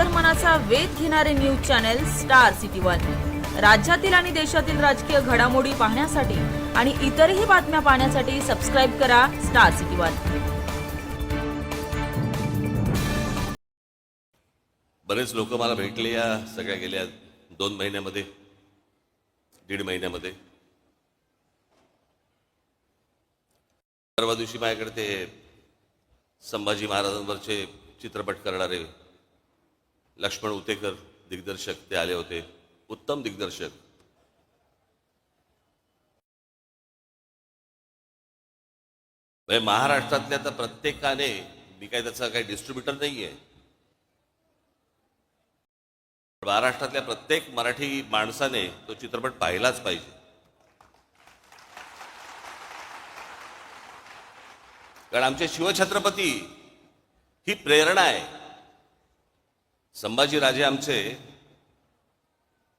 अंतर्मनाचा वेध घेणारे news channel Star City One. राज्यातील आणि देशातील राजकीय घडामोडी पाहण्यासाठी आणि इतरही बातम्या पाहण्यासाठी सबस्क्राईब करा स्टार सिटी वन. बरेच लोक मला भेटले या सगळ्या गेल्या दोन महिन्यामध्ये दीड महिन्यामध्ये. परवा दिवशी माझ्याकडे ते संभाजी महाराजांवरचे चित्रपट करणारे लक्ष्मण उतेकर दिग्दर्शक ते आले होते. उत्तम दिग्दर्शक. म्हणजे महाराष्ट्रातल्या तर प्रत्येकाने मी काय त्याचा काही डिस्ट्रीब्युटर नाही आहे महाराष्ट्रातल्या प्रत्येक मराठी माणसाने तो चित्रपट पाहिलाच पाहिजे. कारण आमचे शिवछत्रपती ही प्रेरणा आहे. संभाजीराजे आमचे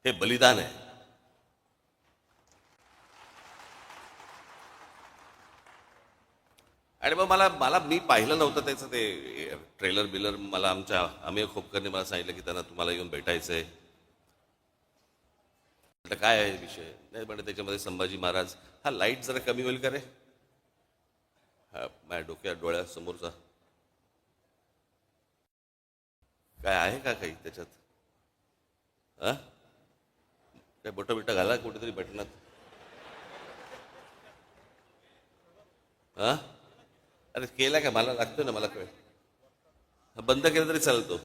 हे बलिदान आहे. आणि मग मला मला मी पाहिलं नव्हतं त्याचं ते ट्रेलर बिलर मला आमच्या आम्ही खोपकरने मला सांगितलं की त्यांना तुम्हाला येऊन भेटायचं आहे म्हटलं काय आहे विषय? नाही म्हणजे त्याच्यामध्ये संभाजी महाराज हा लाइट जरा कमी होईल का रे? हा माझ्या डोक्या डोळ्यासमोरचा काय आहे का काही त्याच्यात? हा? काय बोट बिट घाला कुठेतरी बटनात हा? अरे केला का? मला लागतोय ना मला कळ बंद केलं तरी चालतो.